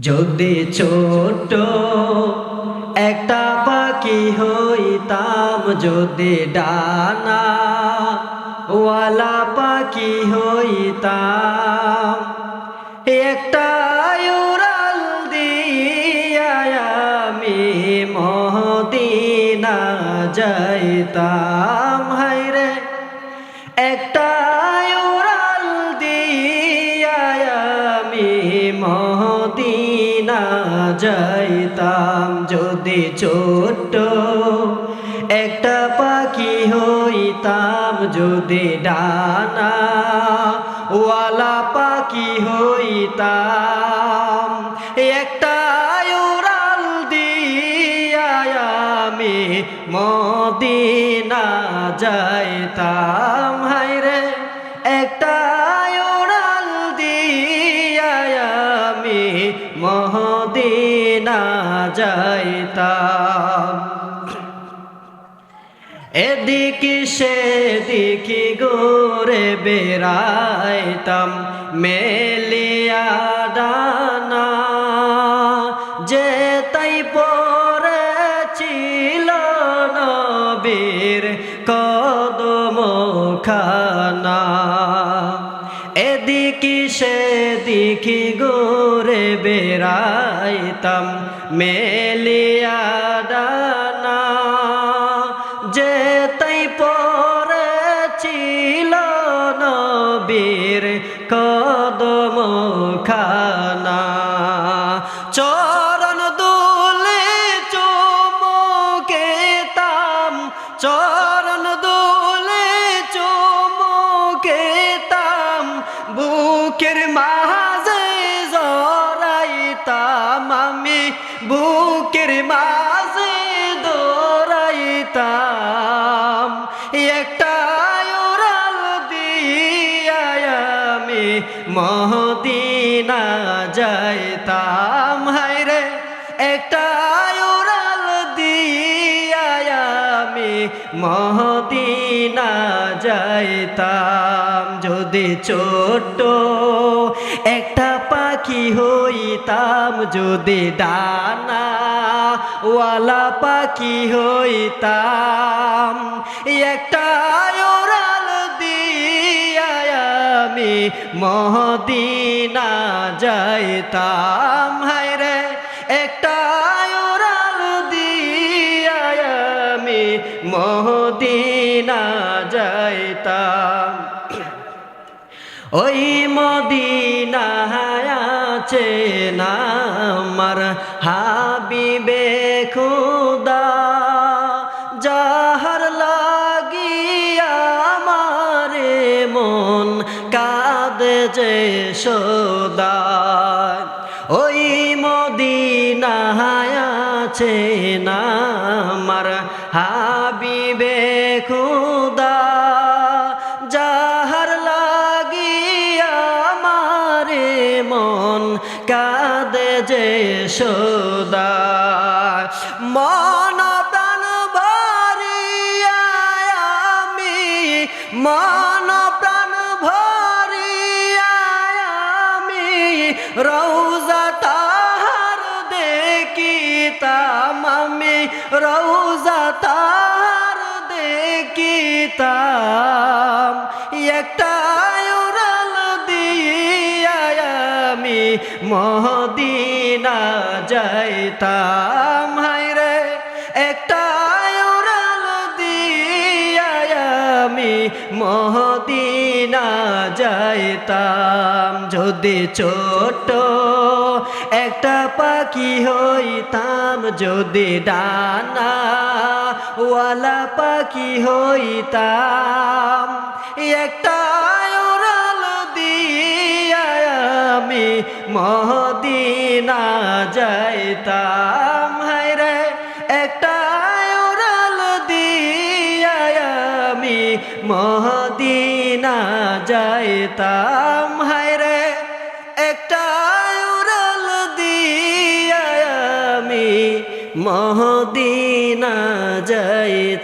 যদি ছোট একটা পাখি হইতাম, যদি ডানা ওয়ালা পাখি হইতাম, একটা উড়াল দিয়া আমি মহদিনা যাইতাম হাইরে একটা যাইতাম যদি ছোট্ট একটা পাখি হইতাম যদি ডানা ওয়ালা পাখি হইতাম। একটা উড়াল আমি মদিনা যাইতাম। যাইতাম। এদিকে সেদিকে গোরে বেড়াইতাম, মেলিয়া ডানা যে তাই পড়েছিল নবীর কদম খানা এদিকে সেদিকে গোরে বেড়াইতাম মেলিয়া ডানা যে তাই পড়েছিল নবীর কদম খানা চরণ দুলে চুমুকেতাম চরণ বুকের মাঝে দৌড়াইতাম। একটা দিয়া আমি মহদিনা যাইতাম। হাইরে একটা উড়াল দিয়া আমি মহদিনা যাইতাম। যদি ছোট্ট একটা পাখি হইতাম যদি ডানা, ওয়ালা পাখি হইতাম। একটা ওরাল দিয়া আমি মহদিনা যাইতাম। হাইরে একটা ওরাল দিয়া আমি মহদিনা যাইতাম। ওই মদিনা আছে নামার হাবিবে খুদা, যাহার লাগিয়া আমারে মন কাঁদে যে সদা। ওই মদিনা আছে নামার হাবিবে কাঁদে যে সদা। মন আমি, মন প্রাণ আমি রৌজা তাহার দেখিতাম আমি রৌজা তাহার দেখিতাম। একটা আমি মহদিনা যাইতাম হাইরে একটা আমি মহদিনা যাইতাম। যদি ছোট একটা পাখি হইতাম, যদি ডানা ওয়ালা পাখি হইতাম একটা আমি মহদিনা যাইতাম হাইরে একটা উড়াল দিয়া আমি। মহদিনা যাইতাম হাইরে একটা উড়াল দিয়া আমি। মহদিনা যাই